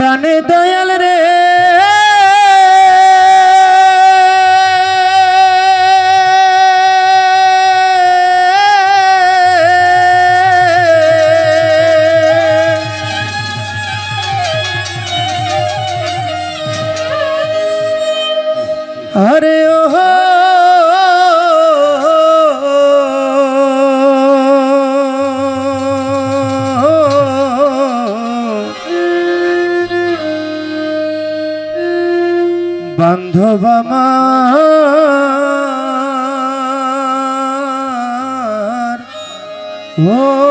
প্রাণে দয়াল রে। বান্ধব আমার। ও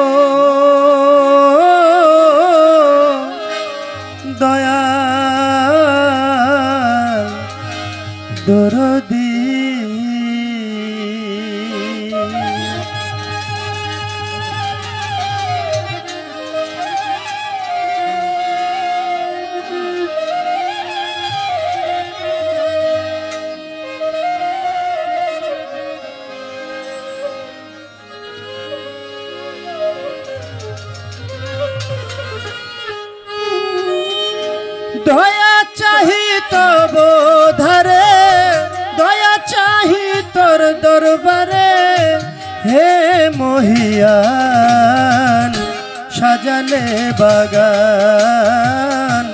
সাজালে বাগান।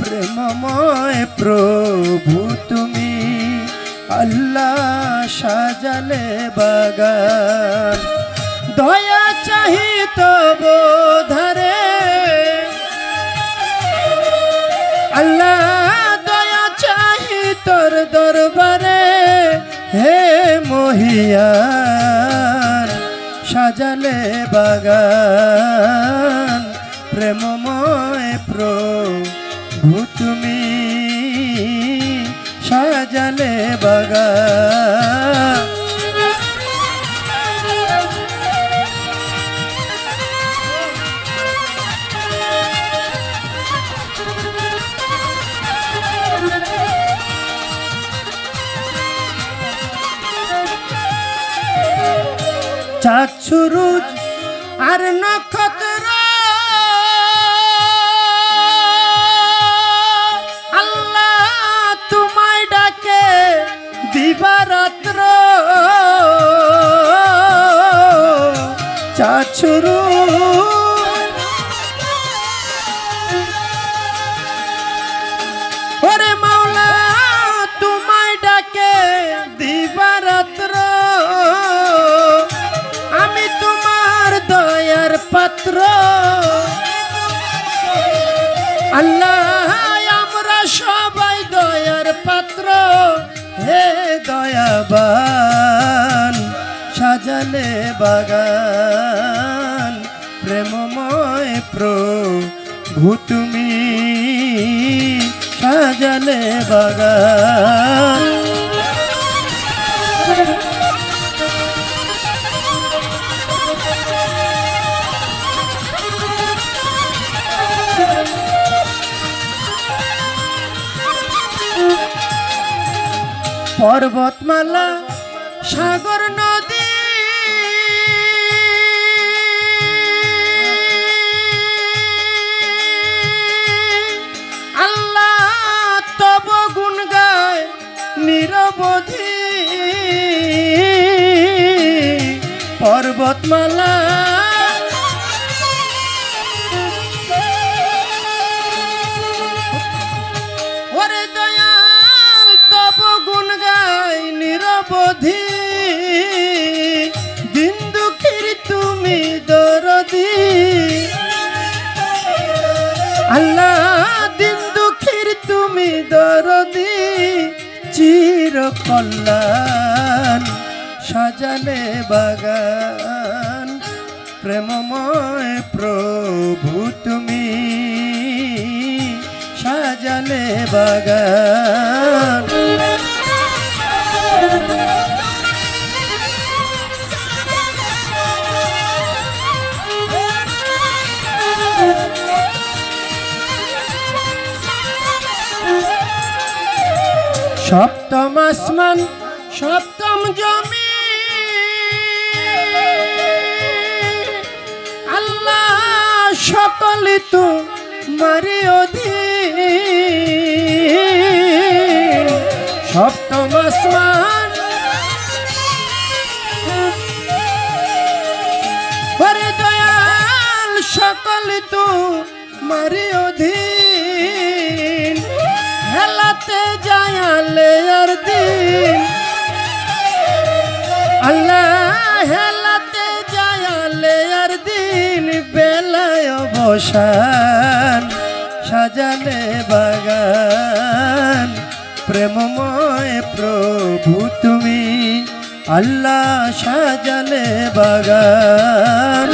প্রেমময় প্রভু তুমি, আল্লাহ সাজালে বাগান। দয়া চাহি তব ধরে। আল্লাহ দয়া চাহি তোর দরবারে। হে মহিয়ান সাজালে বাগান প্রেমময় প্রভু তুমি সাজালে বাগান। চাঁদ আল্লাহ আমরা সবাই দয়ার পাত্র। হে দয়াবান সাজালে বাগান প্রেমময় প্রভু তুমি সাজালে বাগান। পর্বতমালা সাগর নদী। আল্লাহ তব গুণ গায় নিরবধি। পর্বতমালা ওরে নিরবধি দিন দুঃখীর তুমি দরদি। আল্লাহ দিন দুঃখীর তুমি দরদি। চির কল্যাণ সাজালে বাগান। প্রেমময় প্রভু তুমি সাজালে বাগান। সপ্তম আসমান, সপ্তম জমি আল্লাহ সকল তো মারি অধি সপ্তম আসমান। হরে দয়াল, সকলে তো মারি অধী আল্লাহ দিন বেলায় সাজালে বাগান। প্রেমময় প্রভু তুমি আল্লাহ সাজালে বাগান।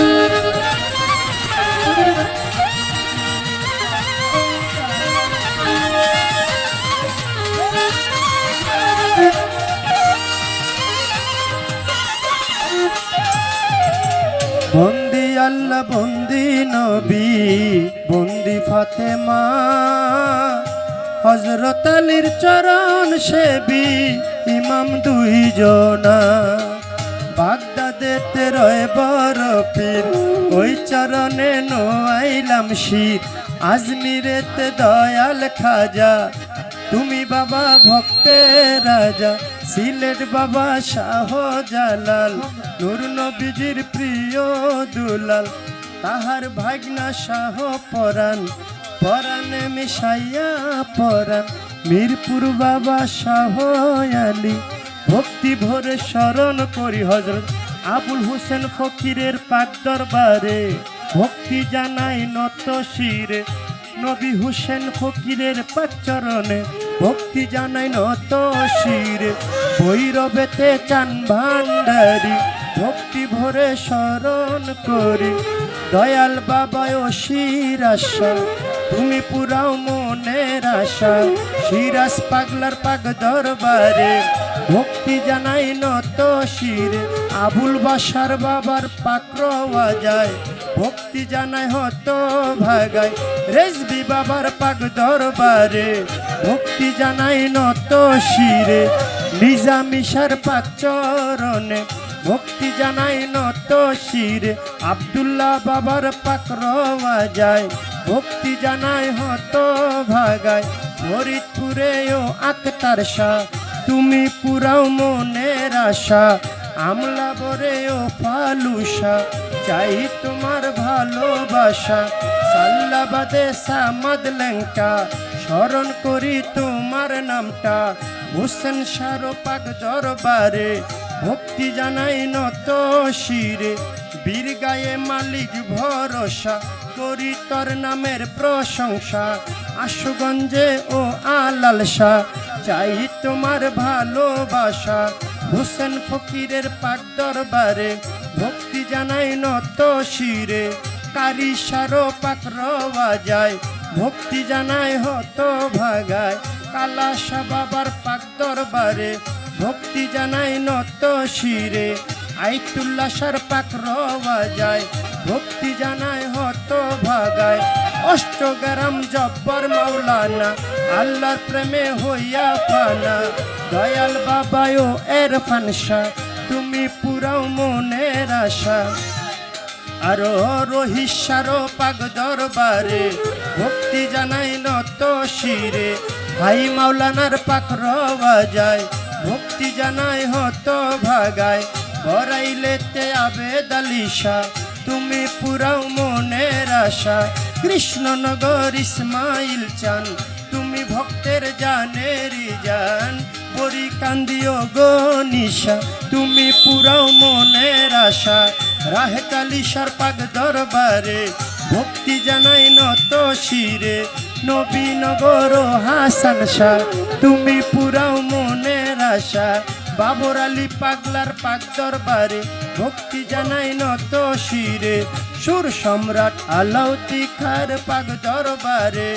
আল্লাহ বন্দি নবী, বন্দি ফাতেমা। হজরত আলীর চরণ সেবি ইমাম দুই জনা বাগদাদেতে রয় পীর ওই চরণে নোয়াইলাম শীত। আজমিরেতে দয়াল খাজা, তুমি বাবা ভক্তের রাজা। সিলেট বাবা শাহ জালাল নূর নবীজির প্রিয় দুলাল। তাহার ভাগনা শাহ পরাণ, পরাণে মিশাইয়া পরাণ। মিরপুর বাবা শাহ আলী, ভক্তি ভরে স্মরণ করি হজরত আবুল হোসেন ফকিরের পাক দরবারে। ভক্তি জানাই নত শিরে, নবী হুসেন ফকিরের পাচরণে ভক্তি জানাই নত শিরে, ভৈরবেতে চান ভান্ডারি ভক্তি ভরে স্মরণ করি। দয়াল বাবা ও শিরাশা তুমি পুরাও মনের আশা শিরাস পাগলার পাগ দরবারে। ভক্তি জানাই নত শিরে, আবুল বাসার বাবার পাকরওয়া যায় ভক্তি জানাই হত ভাগায় রেজবি বাবার পাক দরবারে। ভক্তি জানাই নত শিরে, নিজামিশার পাক চরণে। ভক্তি জানাই নত শিরে, আবদুল্লাহ বাবার পাক যায়। ভক্তি জানাই হত ভাগায় ফরিদপুরে ও আক্তার শাহ তুমি পুরাও মনের আশা, আমলা বরে ও ফালুসা। চাই তোমার ভালোবাসা, সাল্লাবাদে সামাদ লেঙ্কা স্মরণ করি তোমার নামটা। হোসেন সারো পাক দরবারে ভক্তি জানাই নত শিরে। বীর গায়ে মালিক ভরসা করি তর নামের প্রশংসা। আশুগঞ্জে ও আলালসা চাই তোমার ভালোবাসা। হোসেন ফকিরের পাক দরবারে ভক্তি জানাই নত শিরে। কারি সারো পাক রওয়া যায় ভক্তি জানাই হত ভাগায় কালাসা বাবার পাক দরবারে। ভক্তি জানাই নত শিরে আইতুল্লাহ সার পাক রওয়া যায়। ভক্তি জানাই হত ভাগায়, অষ্টগ্রাম জব্বর মাওলানা। আল্লাহর প্রেমে হইয়া ফানা, দয়াল বাবায় এর ফানসা। তুমি পুরাও মনের আশা। আরও রহিসারো পাগ দরবারে, ভক্তি জানাই নত শিরে। ভাই মাওলানার পাক বাজায় ভক্তি জানাই হত ভাগায়। বরাইলেতে আবেদ আলিশা তুমি পুরাও মনের আশা। কৃষ্ণনগর ইসমাইল চান, তুমি ভক্তের জানেরি জান। বরি কান্দিও তুমি পুরাও মনের আশা। রাহে কালিশার পাগ দরবারে, ভক্তি জানাই নত শিরে। নবীনগর হাসান শাহ, তুমি পুরাও মনের আশা। বাবর আলী পাগলার পাক দরবারে, ভক্তি জানাই নত শিরে। সুর সম্রাট আলাউতি খার পাক দরবারে,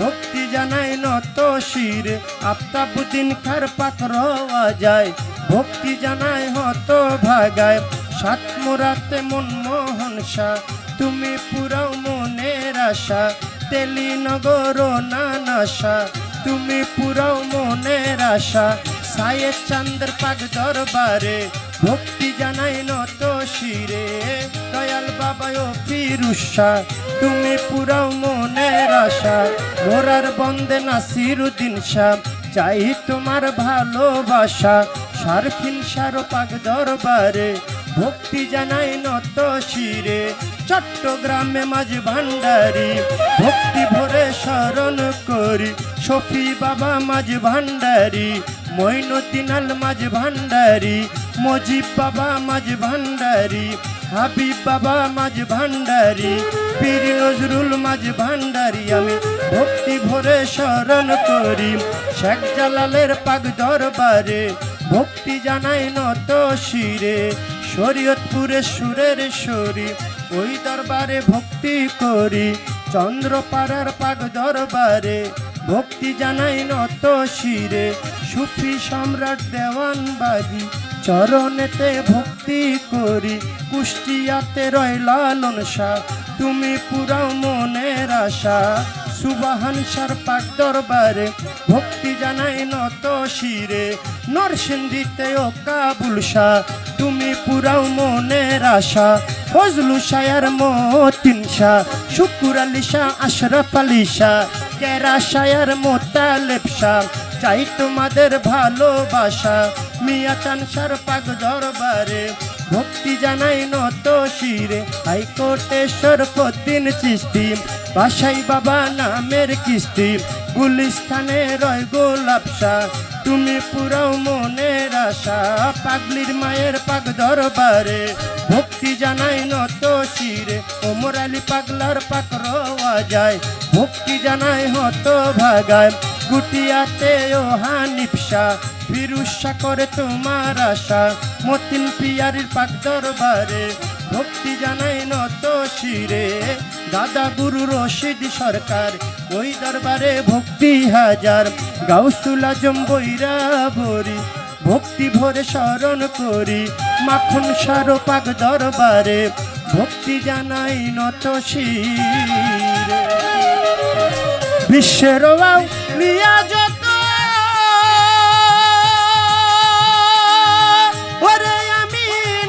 ভক্তি জানাই নত শিরে। আফতাবুদ্দিন খার পাক রওয়া যায়, ভক্তি জানাই হত ভাগায় সাত মোরাতে মনমোহন শাহ, তুমি পুরাও মনের আশা। তেলিনগর নানাশা তুমি পুরাও মনের আশা। সায়ের চান্দের পাক দরবারে ভক্তি জানাই নত শিরে। দয়াল বাবায় ফিরুষা তুমি পুরাও মনের আশা। মোরার বন্দে নাসিরুদ্দিন শাহ চাই তোমার ভালোবাসা। সারফিন সার পাক দরবারে ভক্তি জানাই নত শিরে, চট্টগ্রামে মাঝ ভান্ডারি ভক্তি ভরে স্মরণ করি, সফি বাবা মাঝ ভান্ডারি মৈনতিনাল মাঝ ভান্ডারি মজিব বাবা মাঝ ভান্ডারি হাবিব বাবা মাঝ ভান্ডারি পীর নজরুল মাঝ ভান্ডারি আমি ভক্তি ভরে স্মরণ করি শেখ জালালের পাক দরবারে, ভক্তি জানাই নত শিরে। শরীয়তপুরে সুরের শরী ওই দরবারে ভক্তি করি। চন্দ্রপাড়ার পাক দরবারে ভক্তি জানাই নত শিরে। সুফি সম্রাট দেওয়ান বাগি চরণেতে ভক্তি করি। কুষ্টিয়াতে রয় লালন শাহ, তুমি পুরাও মনের আশা। সুবাহান সার পাক দরবারে, ভক্তি জানাই নত শিরে। নরসিংদীতে ও কাবুল শাহ, তুমি পুরাও মনের আশা। ফজলু শায়ার মতিন শাহ, শুকুর আলী শাহ, আশরাফ আলী শাহ, কেরা শায়ার মোতালেব শাহ, চাই তোমাদের ভালোবাসা। মিয়া চান সার পাক দরবারে ভক্তি জানাই নত শিরে। হাইকোর্টেশ্বর পদ্দিন চিস্তি বাসাই বাবা নামের কিস্তি। গুলিস্থানে রয় গোলাপসা তুমি পুরাও মনের আশা। পাগলির মায়ের পাক দরবারে। ভক্তি জানাই নত শিরে। ওমর আলী পাগলার পাক রওয়া যায়। ভক্তি জানাই হত ভাগায় গুটিয়াতে ও হানিফসা ফিরুষা করে তোমার আশা। মতিন পিয়ারির পাক দরবারে ভক্তি জানাই নত শিরে। দাদা গুরু রশিদ সরকার, ওই দরবারে ভক্তি হাজার। গাউসুল আজম বৈরা ভরি ভক্তি ভরে স্মরণ করি। মাখন সারো পাক দরবারে ভক্তি জানাই নত শিরে। বিশ্বের লিয়া যত। ওরে আমি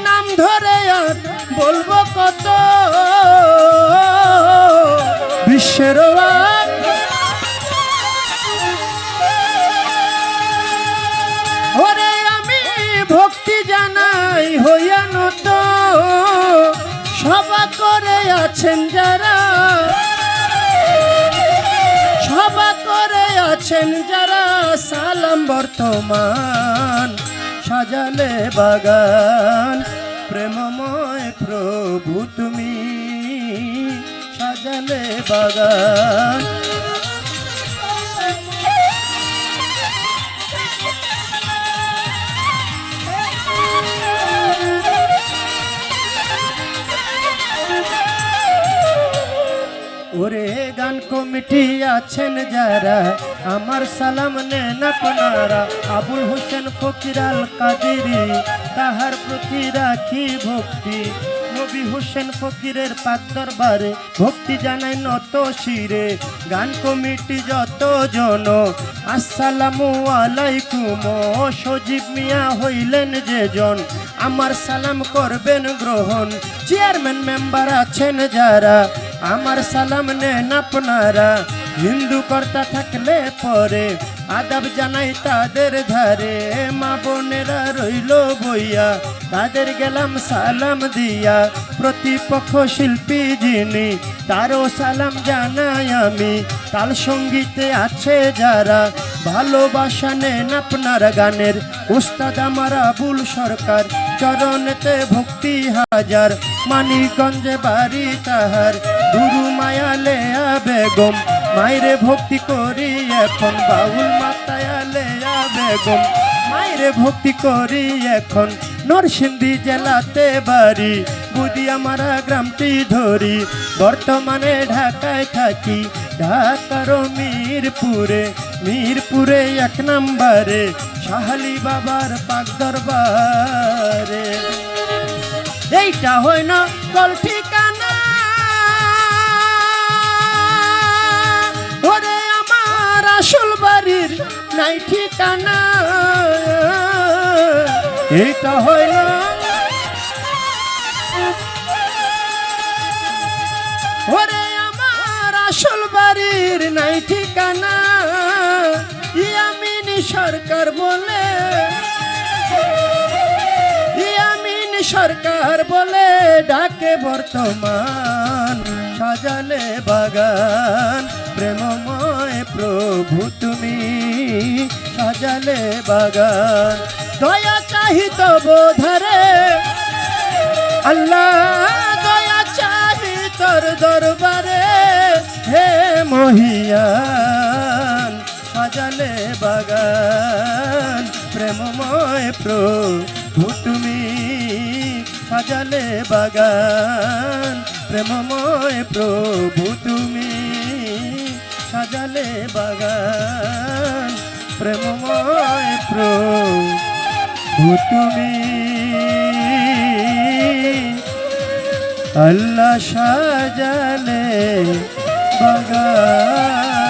নাম ধরে আর বলব কত। বিশ্বের ওরে আমি ভক্তি জানাই হইয়া নত। সভা করে আছেন যারা। আছেন যারা সালাম বর্তমান সাজালে বাগান প্রেমময় প্রভু তুমি সাজালে বাগান আছেন যারা, আমার সালাম নেন আপনারা। আবুল হোসেন ফকিরাল কাদেরি, তাহার প্রতি রাখি ভক্তি। নবী হোসেন ফকিরের দরবারে ভক্তি জানাই নত শিরে। গান কমিটি যত জন, আসসালামু আলাইকুম, সজীব মিয়া হইলেন যে জন। আমার সালাম করবেন গ্রহণ। চেয়ারম্যান মেম্বার আছেন যারা আমার সালাম নেন আপনারা। হিন্দু কর্তা থাকলে পরে আদাব জানাই তাদের ধারে। মা বোনেরা রইল বইয়া, তাদের গেলাম সালাম দিয়া। প্রতিপক্ষ শিল্পী যিনি, তারও সালাম জানাই আমি। তাল সঙ্গীতে আছে যারা, ভালোবাসা নেন আপনার গানের। উস্তাদ আমার আবুল সরকার, চরণেতে ভক্তি হাজার। মানিকগঞ্জে বাড়ি তাহার গুরু মায়া লেয়া বেগম, মাইরে ভক্তি করি এখন, বাউল মাতায়া লেয়া বেগম, মাইরে ভক্তি করি এখন, নরসিংদী জেলাতে বাড়ি বুদি আমারা গ্রামটি ধরি, বর্তমানে ঢাকায় থাকি, ঢাকার মিরপুরে মিরপুরে এক নম্বরে, শাহালি বাবার পাক দরবারে। এইটা হয় না কল ঠিকানা ওরে আমার আসল বাড়ির নাই ঠিকানা। এটা হইল ওরে আমার আসল বাড়ির নাই ঠিকানা। ইয়ামিনী সরকার বলে, ইয়ামিনী সরকার বলে, ডাকে বর্তমান সাজালে বাগান। প্রেমময় প্রভু তুমি সাজালে বাগান। দয়া চাহিত বোধরে আল্লাহ, দয়া চাহি তোর দরবারে। হে মহিয়ান, সাজালে বাগান। প্রেমময় প্রভু তুমি সাজালে বাগান। প্রেমময় প্রভু তুমি সাজালে বাগান প্রেমময় প্রভু আল্লাহ সাজালে বাগান।